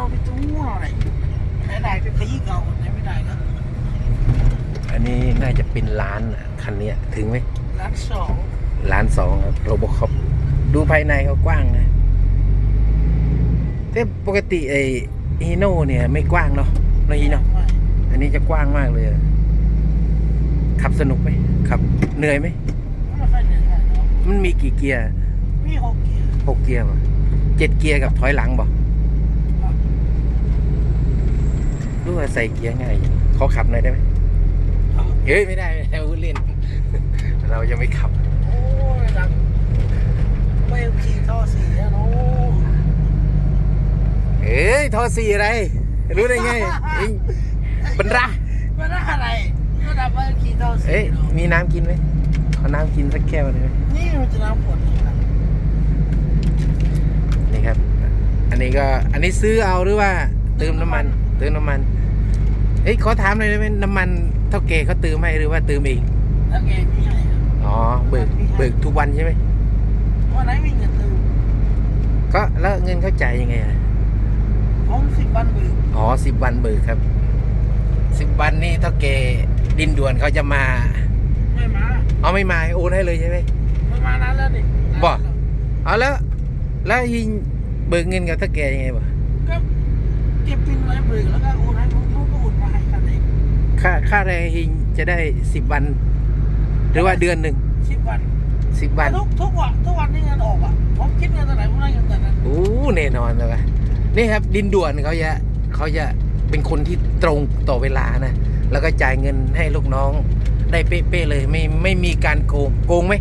เราไปตู้อะไรไหนได้ก็ขยี้เก่าไหนไม่ได้ก็อันนี้น่าจะเป็นร้านอะคันเนี้ยถึงไหมร้านสองร้านสองครับโรบอคอปดูภายในเขากว้างนะแต่ปกติไอ้ฮีโน่เนี่ยไม่กว้างเนาะเนาะฮีโน่ไม่อันนี้จะกว้างมากเลยอะขับสนุกไหมขับเหนื่อยไหมไม่ค่อยเหนื่อยเท่าไหร่เนาะมันมีกี่เกียร์ มีหกเกียร์หกเกียร์ป่ะเจ็ดเกียร์กับถอยหลังบ่ รู้ว่าใส่เกียร์ง่ายอยู่ขอขับหน่อยได้ไหมครับเฮ้ยไม่ได้ไม่ได้พูดเล่น เรายังไม่ขับ โอ้ยดังไม่ขี่ท่อสีอะเนาะเอ้ยทอสีอะไร รู้ได้ไงเองบรรดามันน่าอะไรระดับไม่ขี่ท่อสีเอ้ยเนาะมีน้ำกินไหมขอน้ำกินสักแก้วได้ไหมนี่มันจะน้ำฝนนี่ครับนี่ครับ อันนี้ก็อันนี้ซื้อเอาหรือว่าเติมน้ำมัน เติมน้ำมัน เอ้ยขอถามหน่อยได้ไหมน้ำมันเท่าเกเขาเติมให้หรือว่าเติมเองแล้วแกมีให้ครับอ๋อเบิกเบิกทุกวันใช่ไหมวันไหนมีเงินเติมก็แล้วเงินเขาจ่ายยังไงอะผมสิบวันเบิกอ๋อสิบวันเบิกครับสิบวันนี่เท่าเกดินด่วนเขาจะมาไม่มาเอาไม่มาโอนให้เลยใช่ไหมไม่มานานแล้วนี่บ่เอาแล้วแล้วยิงเบิกเงินกับเท่าแกยังไงบ่ ก็เก็บปินไว้เบิกแล้วก็โอนให้ผมเขาก็โอนมาให้กันเองค่าค่าแรงฮิงจะได้สิบวัน หรือว่าเดือนหนึ่งสิบวันสิบวัน ทุกทุกวันทุกวันที่เงินออกอะผมคิดเงินเท่าไหร่ผมได้เงินเท่านั้นโอ้แน่นอนเลยวะนี่ครับ ดินด่วนเขาจะเขาจะเป็นคนที่ตรงต่อเวลานะ แล้วก็จ่ายเงินให้ลูกน้อง ได้เป๊ะๆเลยไม่ไม่มีการโกงโกงไหม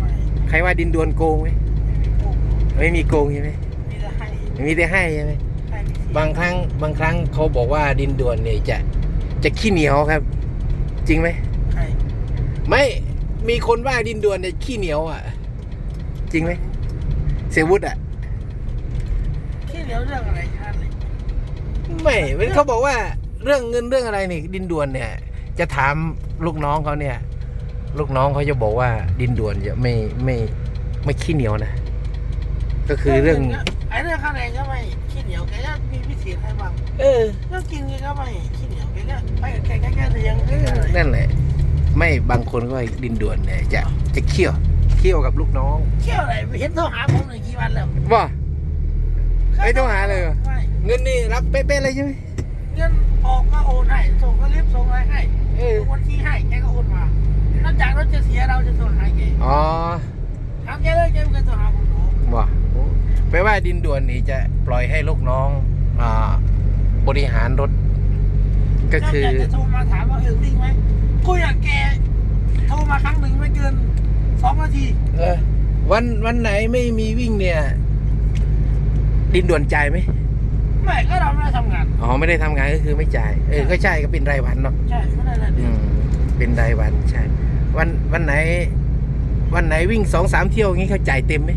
ไม่ใครว่าดินด่วนโกงไหมไม่มีโกงไม่มีโกงใช่ไหมมีแต่ให้มีแต่ให้ใช่ไหมให้มีสิ บางครั้งบางครั้งเขาบอกว่าดินด่วนเนี่ยจะจะขี้เหนียวครับ จริงไหมให้ไม่มีคนว่าดินด่วนเนี่ยขี้เหนียวอะ จริงไหมเสียวุฒิอะขี้เหนียวเรื่องอะไรท่านเลยไม่เป็นเขาบอกว่าเรื่องเงินเรื่องอะไรนี่ดินด่วนเนี่ย จะถามลูกน้องเขาเนี่ย ลูกน้องเขาจะบอกว่าดินด่วนจะไม่ไม่ไม่ขี้เหนียวนะ ก็คือเรื่องไอ้เรื่องค่าแรงก็ไม่ขี้เหนียวแกก็มีพิเศษให้ บ้างเออเรื่องกินแกก็ไม่ขี้เหนียวแกก็ไปกับแกแกแกเรียงแกก็อะไรนั่นแหละ ไม่บางคนก็ว่าดินด่วนเนี่ยจะจะเคี่ยวเคี่ยวกับลูกน้องเที่ยวอะไรเห็นโทรหาผมเลยกี่วันแล้วว่า ไม่โทรหาเลยเหรอ ไม่เงินนี่รับเป๊ะๆเลยใช่ไหมเงินออกก็โอนให้ส่งก็เรียบส่งอะไรให้เออวันที่ให้แกก็โอนมานอกจากเราจะเสียเราจะโทรหาแกอ๋อถามแกเลยแกไม่เคยโทรหาผมหรอกว่าแปลว่าดินด่วนนี่จะปล่อยให้ลูกน้อง อ่าบริหารรถ ก็คือนกจากจะโทรมาถามว่าเออวิ่งไหมคุยกับแกโทรมาครั้งหนึ่งไม่เกินสองนาทีเออวันวันไหนไม่มีวิ่งเนี่ย ดินด่วนจ่ายไหมไม่ก็เราไม่ได้ทำงานอ๋อไม่ได้ทำงานก็คือไม่จ่ายเออก็ใช่ก็เป็นรายวันเนาะใช่ไม่ได้เลยอืมเป็นรายวันใช่ วันวันไหน วันไหนวิ่งสองสามเที่ยวงี้เขาจ่ายเต็มไหม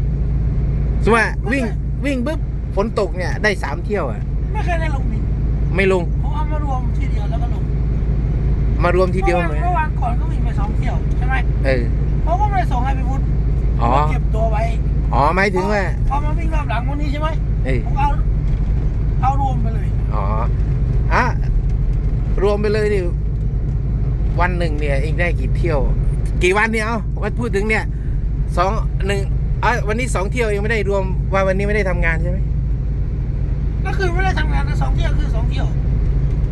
สมมติว่าวิ่งวิ่งปุ๊บ ฝนตกเนี่ยได้สามเที่ยวอะ ไม่เคยได้ลงบินไม่ลงผมเอามารวมทีเดียวแล้วก็ลงมารวมทีเดียวเมื่อไหมวานเมื่อวานก่อนก็วิ่งไปสองเที่ยวใช่ไหมเออผมก็ไม่ได้ส่งให้พี่พุทธอ๋อผมเก็บตัวไว้อ๋อหมายถึงว่าพอมาวิ่งรอบหลังวันนี้ใช่ไหมเออผมเอาเอารวมไปเลยอ๋ออะรวมไปเลยดิวันหนึ่งเนี่ยเองได้กี่เที่ยว กี่วันเนี่ยเอาว่าพูดถึงเนี่ยสองหนึ่งอะวันนี้สองเที่ยวเองไม่ได้รวมว่าวันนี้ไม่ได้ทำงานใช่ไหม ก็คือไม่ได้ทำงานนะสองเที่ยวคือสองเที่ยว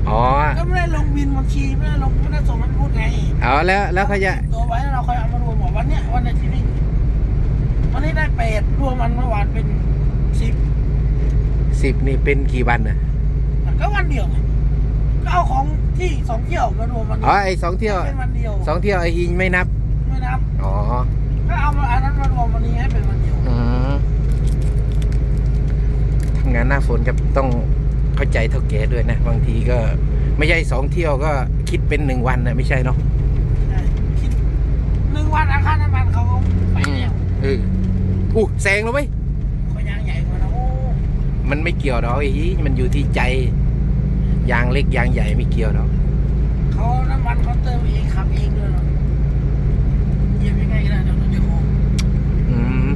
อ๋อก็ไม่ได้ลงบินบัญชีไม่ได้ลงไม่ได้ส่งให้พี่พุทธไงเอาแล้วแล้วเขาจะตัวไว้แล้วเราค่อยเอามารวมบอกวันเนี้ยวันเนี้ยที่วิ่งวันนี้ได้แปดรวมมันเมื่อวานเป็นสิบสิบนี่เป็นกี่วันน่ะก็วันเดียวไงก็เอาของที่สองเที่ยวมารวมวันนี้อ๋อไอสองเที่ยวเป็นวันเดียวสองเที่ยวไอฮิงไม่นับ ไม่นับอ๋อก็เอามาอันนั้นมารวมวันนี้ให้เป็นวันเดียว อืมทำ งานหน้าฝนจะต้องเข้าใจเท่าแก่ด้วยนะ บางทีก็ไม่ใช่สองเที่ยวก็คิดเป็นหนึ่งวันนะไม่ใช่เนาะใช่คิดหนึ่งวันอาคารน้ำมันเขาก็ไปแล้วเอออู้แซงแล้วไหมเขายางใหญ่กว่าเราโอ้มันไม่เกี่ยวหรอกไอ้ฮีมันอยู่ที่ใจยางเล็กยางใหญ่ไม่เกี่ยวหรอกเขาน้ำมันเขาเติมเองขับเองด้วยเนาะเหยียบยังไงก็ได้เดี๋ยวเราจะโค้งอืม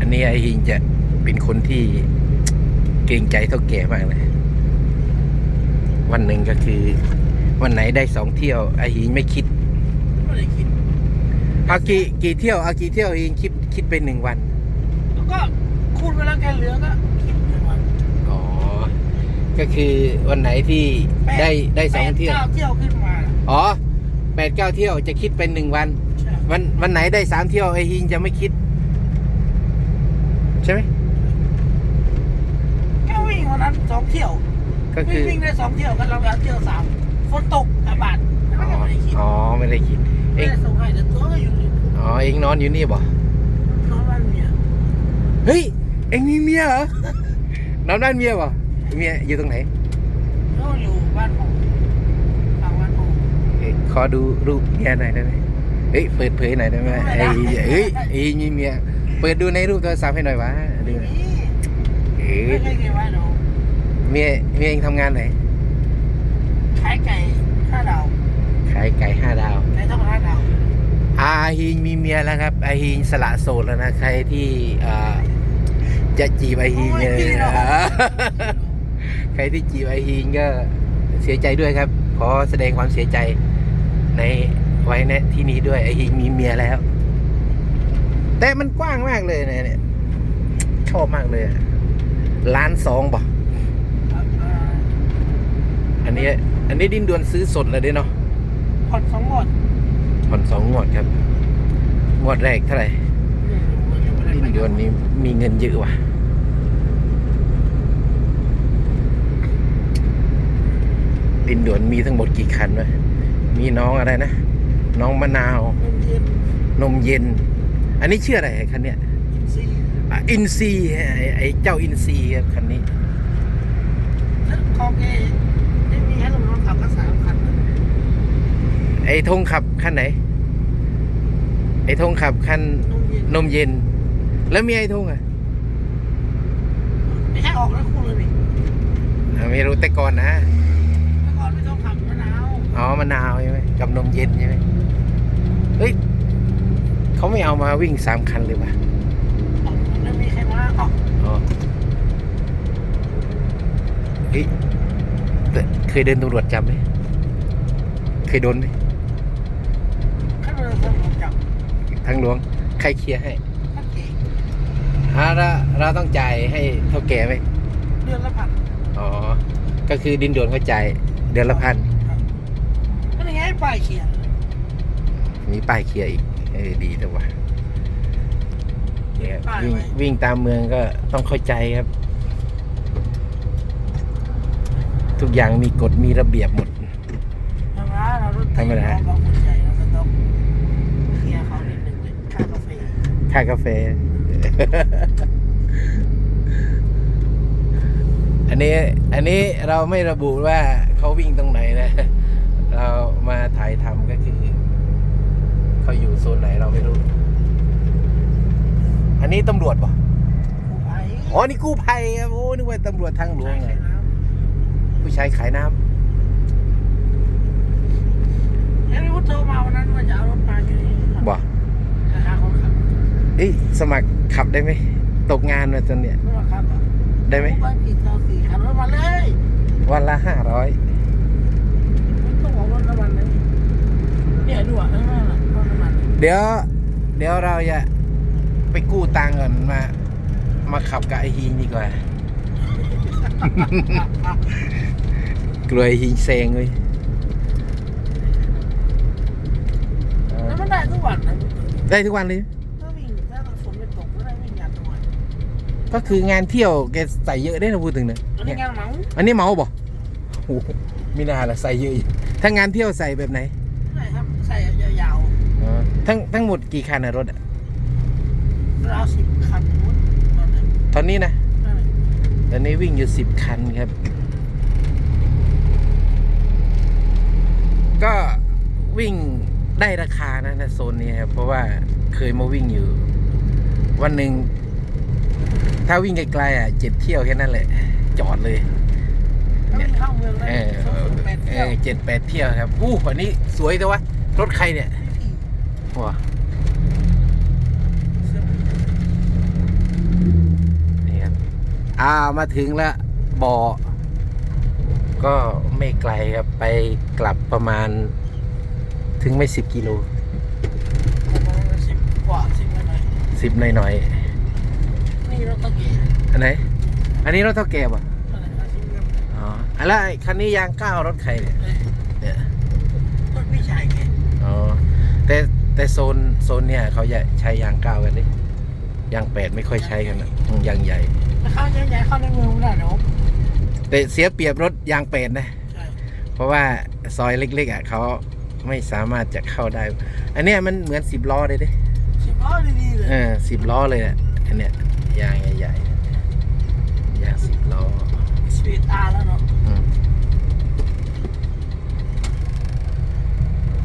อันนี้ไอ้ฮิงจะ เป็นคนที่เกรงใจเท่าแก่มากเลยวันหนึ่งก็คือ วันไหนได้สองเที่ยวไอหิงไม่คิดไม่ได้คิดเอากี่กี่เที่ยวเอากี่เที่ยวเองคิดคิดเป็นหนึ่งวัน แล้วก็คูณเวลาแกเหลือก็คิดหนึ่งวันอ๋อก็คือวันไหนที่แปได้ได้สองแปเที่ยวก้าเที่ยวขึ้นมาน่ะอ๋อแปดเก้าเที่ยวจะคิดเป็นหนึ่งวันใช่วันวันไหนได้สามเที่ยวไอหิงจะไม่คิด ใช่ไหม แค่วิ่งวันนั้นสองเที่ยวก็คืวิ่งอวิ่งได้สองเที่ยวกันเราแล้วเที่ยวสามฝนตกอาบาดแล้วอ๋อก็ไม่ได้คิดอ๋อไม่ได้คิดเอไม่งได้ส่งให้แต่ตัวก็อยู่นี่อ๋อเองนอนอยู่นี่บ่นอนบ้านเมียเฮ้ยเองมีเมียเหรอนอนบ้านเมียบ่เมียอยู่ตรงไหนก็อยู่บ้านผมทางบ้านผมเอ้ยขอดูรูปเมียหน่อยได้ไหมเฮ้ยเปิดเผยหน่อยได้ไหมไม่ไอ้ได้เฮ้ยไอ้มีเมียเปิดดูในรูปโทรศัพท์ให้หน่อยวะดูไม่หน่อยมีเอ้ไม่ยเคยเก็บไว้หรอก เมียเมียเองทำงานไหน ขายไก่ห้าดาวขายไก่ห้าดาว ไก่ต้องห้าดาวอาฮิงมีเมียแล้วครับ อาฮิงสละโสดแล้วนะ ใครที่อ่าจะจีบอาฮิงเนี่ยโอ้ยพี่เหรอใครที่จีบอาฮิงก็เสียใจด้วยครับ ขอแสดงความเสียใจในไว้ในที่นี้ด้วยอาฮิงมีเมียแล้ว แต่มันกว้างมากเลยนะเนี่ยชอบมากเลยล้านสองบ่ อันนี้ อันนี้ดินดวนซื้อสดเลยเด้เนาะผ่อนสองหมดผ่อนสองงวดครับ งวดแรกเท่าไหร่ ดินดวนนี้มีเงินเยอะว่ะ ดินดวนมีทั้งหมดกี่คันวะมีน้องอะไรนะ น้องมะนาวเงินเย็นนมเย็น อันนี้ชื่ออะไรคันเนี้ยกินซีอะอินซีย์ไอ้ไอ้เจ้าอินซีย์ครับคันนี้แล้วคอเกได้มีให้ลูกน้องขับก็สามคันนะ ไอ้ธงขับคันไหน ไอ้ธงขับคันนมเย็นนมเย็น แล้วมีไอ้ธงอะไม่ใช่ออกแล้วคู่เลยนี่อะไม่รู้แต่ก่อนนะเมื่อก่อนไม่ต้องขับมะนาวอ๋อมะนาวใช่ไหมกับนมเย็นใช่ไหมเฮ้ยเขาไม่เอามาวิ่งสามคันเลยวะออกมันไม่มีใครมาออกอ๋อเฮ้ยแต่เคยเดินตำรวจจับไหมเคยโดนไหม ขั้นเรือสำรวจจับ ทางหลวง ใครเคลียร์ให้ขั้นเก่งอ่าเราเราต้องจ่ายให้เท่าแก่ไหมเดือนละพันอ๋อ ก็คือดินโดนเขาจ่ายเดือนละพันครับก็ยังไงป้ายเขียนมีป้ายเคลียร์อีกเออดีแต่ว่าเนี่ยป้ายวิ่งไว้วิ่งตามเมืองก็ต้องเข้าใจครับ ทุกอย่างมีกฎมีระเบียบหมดธรรมดา ค่ากาแฟ อันนี้ อันนี้เราไม่ระบุว่าเขาวิ่งตรงไหนนะ เรามาถ่ายทำก็คือเขาอยู่โซนไหนเราไม่รู้ อันนี้ตำรวจป่ะผู้ภัยอ๋อ นี่กู้ภัยครับ โอ้ นึกว่าตำรวจทางหลวงไงใช่ครับผู้ชายขายน้เฮ้ยพุทโทรมาวันนั้นว่าจะเอารถมาอยู่นี่ำบ่ราคาคนขับ เอ้ยสมัครขับได้ไหมตกงานมาจนเนี่ย ไม่ว่าครับอะได้ไหม บ้านกี่เท่าสี่ขับรถมาเลยวันละห้าร้อยไม่ต้องบอกรถน้ำมันเลยเนี่ยดูอะข้างหน้าน่ะรถน้ำมันเดี๋ยว เดี๋ยวเราจะไปกู้ตังค์ก่อนมา มาขับกับไอฮีนดีกว่า กลัวไอฮีนเซงเลยเออแล้วมันได้ทุกวันนะได้ทุกวันเลย ถ้าวิ่งถ้าฝนไม่ตกก็ได้วิ่งงานทุกวัน ก็คืองานเที่ยวแกใส่เยอะได้นะพูดถึงนะอันนี้งานเหมาอันนี้เมาบ่โอ้โหมีนาละใส่เยอะอยู่ถ้างานเที่ยวใส่แบบไหนใช่ครับใส่ยาวอ๋อทั้งทั้งหมดกี่คันนะรถอะๆราวสิบคันนู้นตอนนั้นตอนนี้นะนั่นแหละตอนนี้วิ่งอยู่สิบคันครับ ก็วิ่งได้ราคานะนะโซนนี้ครับเพราะว่าเคยมาวิ่งอยู่ วันหนึ่ง ถ้าวิ่งไกลๆอะเจ็ดเที่ยวแค่นั้นแหละ จอดเลยถ้าวิ่งเข้าเมืองได้เออสองสิบแปดเอเที่ยวอเจ็ดแปดเที่ยวครับอู้วันนี้สวยแต่ว่ารถใครเนี่ยว้านี่ครับอ่ามาถึงแล้วบ่อ ก็ไม่ไกลครับ ไปกลับประมาณ ถึงไม่สิบกิโล ประมาณสิบกว่าสิบหน่อยสิบหน่อยหน่อยๆ นี่รถตะเกียบๆอันไหน อันนี้รถเท่าแก่ป่ะอะไรนะสิบเงินอ๋ออะแล้วไอ้คันนี้ยางก้าวรถใครเนี่ยเอ้ยเนี่ยรถพี่ชายแกอ๋อแต่แต่โซนโซนเนี่ยเขาจะใช้ยางก้าวกันดิยางแปดไม่ค่อยใช้กันนะอืมยางใหญ่แต่เข้าใหญ่ๆเข้าในเมืองไม่ได้หรอกแต่เสียเปรียบรถยางแปดนะ ใช่เพราะว่าซอยเล็กๆอะเขาไม่สามารถจะเข้าได้ อันเนี้ยมันเหมือนสิบล้อเลยดิสิบล้อดีๆเลยเออสิบล้อเลยอะอันเนี้ย ยางใหญ่ๆยางสิบล้อสปีดอาร์แล้วเนาะอืม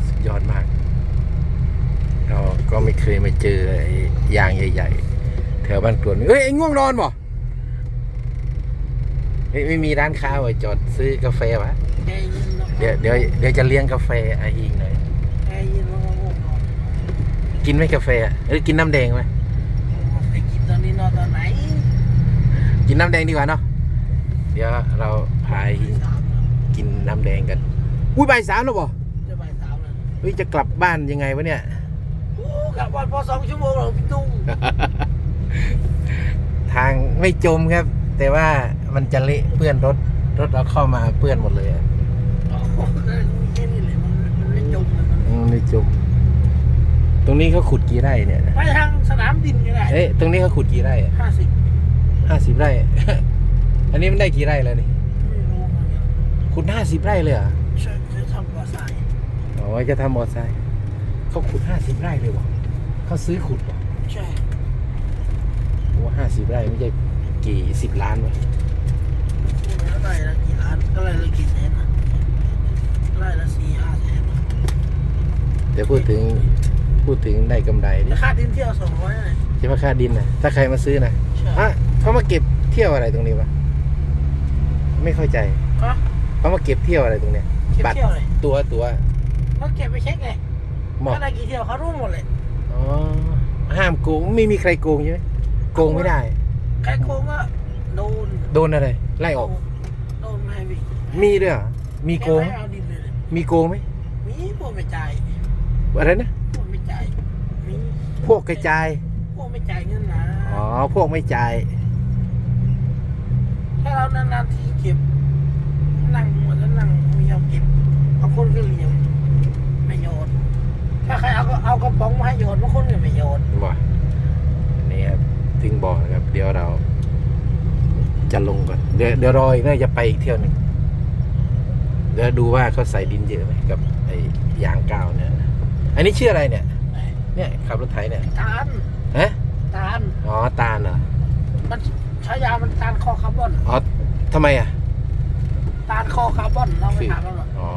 สุดยอดมาก เราก็ไม่เคยมาเจอไอ้ยางใหญ่ ๆ แถวบ้านกรวนเอ้ยไอ้ง่วงนอนบ่ไม่ไม่มีร้านค้าไว้จอดซื้อกาแฟวะแกยินแล้วเดี๋ยวเดี๋ยวเดี๋ยวจะเลี้ยงกาแฟอาฮิงหน่อยแกยินแล้วก็ง่วงนอนกินไหมกาแฟอะหรือกินน้ำแดงไหม ไปกินตอนนี้นอนตอนไหน กินน้ำแดงดีกว่าเนาะเดี๋ยวเราพาอาฮิงสามแล้วกินน้ำแดงกัน อุ้ยบ่ายสามแล้วบ่จะบ่ายสามแล้วเฮ้ยจะกลับบ้านยังไงวะเนี่ย โอ้กลับวันพอสองชั่วโมงเหรอพี่ตุ้งทางไม่จมครับ แต่ว่ามันจะเละเปื้อนรถรถเราเข้ามาเปื้อนหมดเลยอะโอ้โหมีแค่นี้เลยมันมันไม่จมเลยมันอืมไม่จม ตรงนี้เขาขุดกี่ไร่เนี่ย ไปทางสนามบินก็ได้เอ๊ะตรงนี้เขาขุดกี่ไร่ห้าสิบ ห้าสิบไร่ อันนี้มันได้กี่ไร่แล้วนี่ไม่รู้เหมือนกันขุดห้าสิบไร่เลยเหรอใช่เคยทำก่อสร้างอ๋อจะทำมอไซค์เขาขุดห้าสิบไร่เลยวะเขาซื้อขุดวะใช่โอ้ห้าสิบไร่ไม่ใช่กี่สิบล้านวะแล้วไร่ละกี่ล้านก็ไร่ละกี่แสนนะไร่ละสี่ห้าแสนนะแต่พูดถึงพูดถึงได้กำไรดิแต่ค่าดินเที่ยวสองร้อยเลยใช่ไหมค่าดินนะถ้าใครมาซื้อนะ ใช่ อะ เขามาเก็บเที่ยวอะไรตรงนี้วะไม่เข้าใจฮะเขามาเก็บเที่ยวอะไรตรงเนี้ยเก็บบัตรเที่ยวเลยตัวตัวเขาเก็บไปเช็คไงหมอกว่าได้กี่เที่ยวเขารู้หมดเลย อ๋อห้ามโกงไม่มีใครโกงใช่ไหมโกงไม่ได้ ใครโกงก็โดนโดนอะไรไล่ออก โดนไม่ให้วิ่งมีด้วยเหรอมีโกงแไม่เอาดินเลยเลยมีโกงไหมมีพวกไม่จ่ายอะไรนะพวกไม่จ่ายมีพวกกระจายพวกไม่จ่ายเงินนะอ๋อพวกไม่จ่าย ถ้าเรานานๆทีเก็บ นั่งเหมือนนั่งมีเอาเก็บบางคนก็เลี้ยงไม่โยนถ้าใครเอาก็เอากระป๋องมาให้โยนบางคนก็ไม่โยนบ่อันนี่ครับถึงบอกนะครับ เดี๋ยวเรา จะลงก่อน เดี๋ยวเดี๋ยวรออีกน่าจะไปอีกเที่ยวหนึ่งเดี๋ยวดูว่าเขาใส่ดินเยอะไหมกับไอ้ยางก้าวเนี่ยอันนี้ชื่ออะไรเนี่ย เนี่ยขับรถไถเนี่ย ตาลฮะตาลอ๋อตาลเหรอมัน ใช้ยามันตานคอคาร์บอนอ๋อทำไมอะ ตานคอคาร์บอนเราไม่ถามแล้วหรออ๋อ